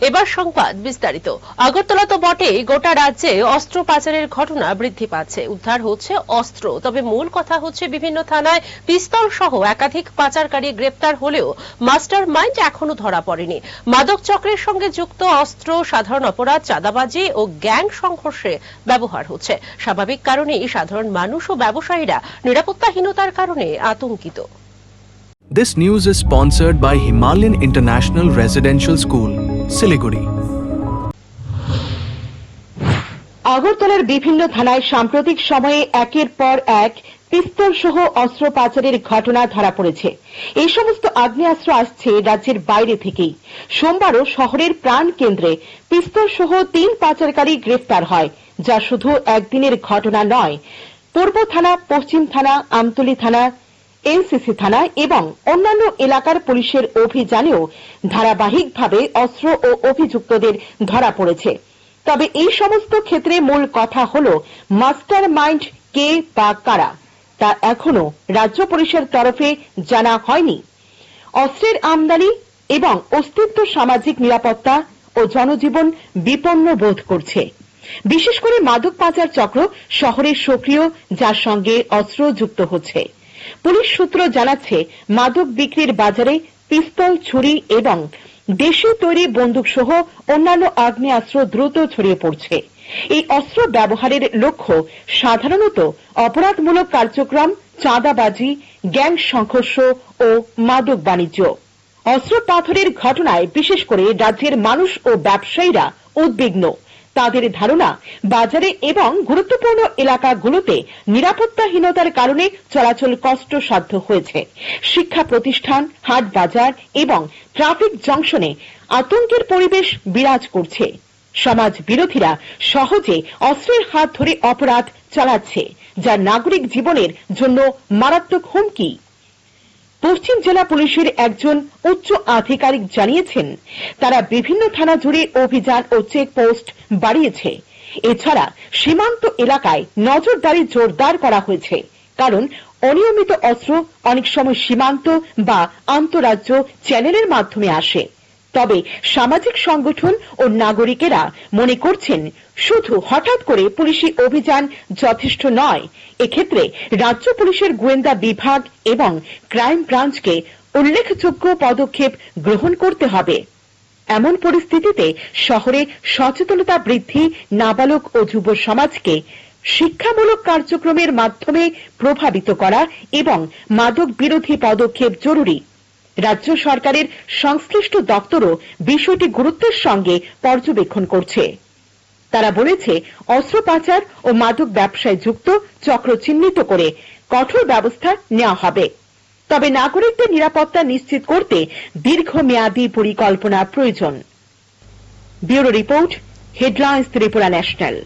এবার সংবাদ বিস্তারিত। আগরতলা তো বটেই গোটা রাজ্যে অস্ত্র পাচারের ঘটনা বৃদ্ধি পাচ্ছে। উদ্ধার হচ্ছে অস্ত্র। তবে মূল কথা হচ্ছে বিভিন্ন থানায় পিস্তল সহ একাধিক পাচারকারী গ্রেপ্তার হলেও মাস্টার মাইন্ড এখনও ধরা পড়েনি। মাদক চক্রের সঙ্গে যুক্ত অস্ত্র সাধারণ অপরাধ চাঁদাবাজি ও গ্যাং সংঘর্ষে ব্যবহার হচ্ছে। স্বাভাবিক কারণেই সাধারণ মানুষ ও ব্যবসায়ীরা নিরাপত্তাহীনতার কারণে আতঙ্কিত। This news is sponsored by Himalayan International Residential School, Siliguri. আগরতলার বিভিন্ন থানায় সাম্প্রতিক সময়ে একের পর এক পিস্তল সহ অস্ত্র পাচারের ঘটনা ধরা পড়েছে। এই সমস্ত আগ্নেয়াস্ত্র আসছে রাজ্যের বাইরে থেকেই। সোমবারও শহরের প্রাণ কেন্দ্রে পিস্তল সহ তিন পাচারকারী গ্রেফতার হয়, যা শুধু একদিনের ঘটনা নয়। পূর্ব থানা, পশ্চিম থানা, আমতলী থানা এনসিসি থানা এবং অন্যান্য এলাকার পুলিশের অভিযানেও ধারাবাহিকভাবে অস্ত্র ও অভিযুক্তদের ধরা পড়েছে। তবে এই সমস্ত ক্ষেত্রে মূল কথা হল মাস্টার মাইন্ড কে বা কারা, তা এখনও রাজ্য পুলিশের তরফে জানা হয়নি। অস্ত্রের আমদানি এবং অস্তিত্ব, সামাজিক নিরাপত্তা ও জনজীবন বিপন্ন বোধ করছে। বিশেষ করে মাদক পাচার চক্র শহরে সক্রিয়, যার সঙ্গে অস্ত্র যুক্ত হচ্ছে। পুলিশ সূত্র জানাচ্ছে, মাদক বিক্রির বাজারে পিস্তল, ছুরি এবং দেশে তৈরি বন্দুক সহ অন্যান্য আগ্নেয়াস্ত্র দ্রুত ছড়িয়ে পড়ছে। এই অস্ত্র ব্যবহারের লক্ষ্য সাধারণত অপরাধমূলক কার্যক্রম, চাঁদাবাজি, গ্যাং সংঘর্ষ ও মাদক বাণিজ্য। অস্ত্র পাথরের ঘটনায় বিশেষ করে রাজ্যের মানুষ ও ব্যবসায়ীরা উদ্বিগ্ন। তাদের ধারণা বাজারে এবং গুরুত্বপূর্ণ এলাকাগুলোতে নিরাপত্তাহীনতার কারণে চলাচল কষ্টসাধ্য হয়েছে। শিক্ষা প্রতিষ্ঠান, হাট বাজার এবং ট্রাফিক জংশনে আতঙ্কের পরিবেশ বিরাজ করছে। সমাজ বিরোধীরা সহজে অস্ত্রের হাত ধরে অপরাধ চালাচ্ছে, যা নাগরিক জীবনের জন্য মারাত্মক হুমকি। পশ্চিম জেলা পুলিশের একজন উচ্চ আধিকারিক জানিয়েছেন, তারা বিভিন্ন থানা জুড়ে অভিযান ও চেকপোস্ট বাড়িয়েছে। এছাড়া সীমান্ত এলাকায় নজরদারি জোরদার করা হয়েছে, কারণ অনিয়মিত অস্ত্র অনেক সময় সীমান্ত বা আন্তরাজ্য চ্যানেলের মাধ্যমে আসে। তবে সামাজিক সংগঠন ও নাগরিকেরা মনে করছেন, শুধু হঠাৎ করে পুলিশি অভিযান যথেষ্ট নয়, এক্ষেত্রে রাজ্য পুলিশের গোয়েন্দা বিভাগ এবং ক্রাইম ব্রাঞ্চকে উল্লেখযোগ্য পদক্ষেপ গ্রহণ করতে হবে। এমন পরিস্থিতিতে শহরে সচেতনতা বৃদ্ধি, নাবালক ও যুব সমাজকে শিক্ষামূলক কার্যক্রমের মাধ্যমে প্রভাবিত করা এবং মাদক বিরোধী পদক্ষেপ জরুরি। রাজ্য সরকারের সংশ্লিষ্ট দপ্তরও বিষয়টি গুরুত্বের সঙ্গে পর্যবেক্ষণ করছে। তারা বলেছে, অস্ত্র পাচার ও মাদক ব্যবসায় যুক্ত চক্র চিহ্নিত করে কঠোর ব্যবস্থা নেওয়া হবে। তবে নাগরিকদের নিরাপত্তা নিশ্চিত করতে দীর্ঘমেয়াদী পরিকল্পনা প্রয়োজন। Bureau report, headlines Tripura national.